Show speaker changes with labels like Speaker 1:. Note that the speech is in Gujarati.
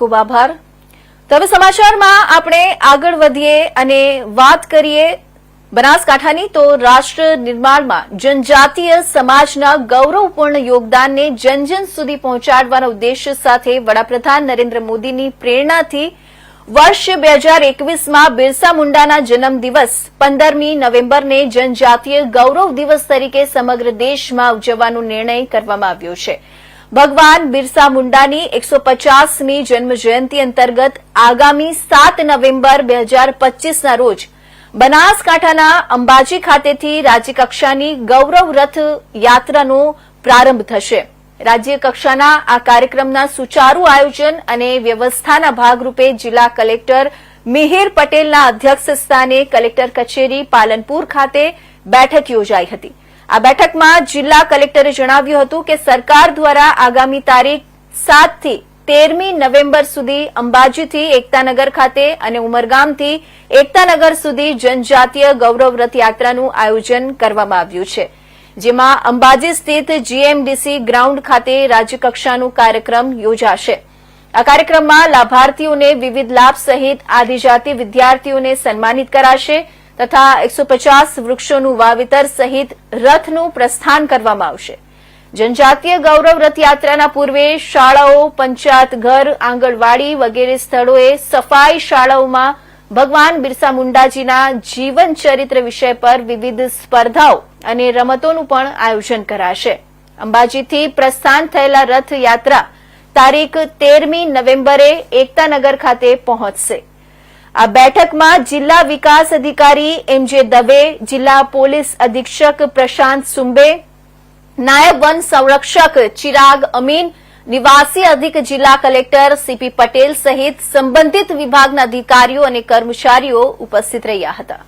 Speaker 1: ખૂબ આભાર. તો હવે સમાચારમાં આપણે આગળ વધીએ અને વાત કરીએ બનાસકાંઠાની, તો રાષ્ટ્ર નિર્માણમાં જનજાતીય સમાજના ગૌરવપૂર્ણ યોગદાનને જન જન સુધી પહોંચાડવાના ઉદ્દેશ્ય સાથે વડાપ્રધાન નરેન્દ્ર મોદીની પ્રેરણાથી વર્ષ બે હજાર એકવીસમાં બિરસા મુંડાના જન્મદિવસ પંદરમી નવેમ્બરને જનજાતીય ગૌરવ દિવસ તરીકે સમગ્ર દેશમાં ઉજવવાનો નિર્ણય કરવામાં આવ્યો છે. ભગવાન બિરસા મુંડાની એકસો પચાસમી જન્મજયંતિ અંતર્ગત આગામી સાત નવેમ્બર બે હજાર પચીસના રોજ બનાસકાંઠાના અંબાજી ખાતેથી રાજ્યકક્ષાની ગૌરવ રથ યાત્રાનો પ્રારંભ થશે. રાજ્યકક્ષાના આ કાર્યક્રમના સુચારુ આયોજન અને વ્યવસ્થાના ભાગરૂપે જિલ્લા કલેક્ટર મિહિર પટેલના અધ્યક્ષ સ્થાને કલેક્ટર કચેરી પાલનપુર ખાતે બેઠક યોજાઈ હતી. આ બેઠકમાં જિલ્લા કલેક્ટરે જણાવ્યું હતું કે સરકાર દ્વારા આગામી તારીખ સાતથી તેરમી નવેમ્બર સુધી અંબાજીથી એકતાનગર ખાતે અને ઉમરગામથી એકતાનગર સુધી જનજાતીય ગૌરવ રથયાત્રાનું આયોજન કરવામાં આવ્યું છે, જેમાં અંબાજી સ્થિત જીએમડીસી ગ્રાઉન્ડ ખાતે રાજ્યકક્ષાનો કાર્યક્રમ યોજાશે. આ કાર્યક્રમમાં લાભાર્થીઓને વિવિધ લાભ સહિત આદિજાતિ વિદ્યાર્થીઓને સન્માનિત કરાશે તથા એકસો પચાસ વૃક્ષોનું વાવેતર સહિત રથનું પ્રસ્થાન કરવામાં આવશે. જનજાતીય ગૌરવ રથયાત્રાના પૂર્વે શાળાઓ, પંચાયત ઘર, આંગણવાડી વગેરે સ્થળોએ સફાઈ શાળાઓમાં ભગવાન બિરસા મુંડાજીના જીવન ચરિત્ર વિષય પર વિવિધ સ્પર્ધાઓ અને રમતોનું પણ આયોજન કરાશે. અંબાજીથી પ્રસ્થાન થયેલા રથયાત્રા તારીખ તેરમી નવેમ્બરે એકતાનગર ખાતે પહોંચશે. આ બેઠકમાં જિલ્લા વિકાસ અધિકારી એમ જે દવે, જિલ્લા પોલીસ અધિક્ષક પ્રશાંત સુંબે, નાયબ વન સંરક્ષક ચિરાગ અમીન, નિવાસી અધિક જિલ્લા કલેક્ટર સીપી પટેલ સહિત સંબંધિત વિભાગના અધિકારીઓ અને કર્મચારીઓ ઉપસ્થિત રહ્યા હતા.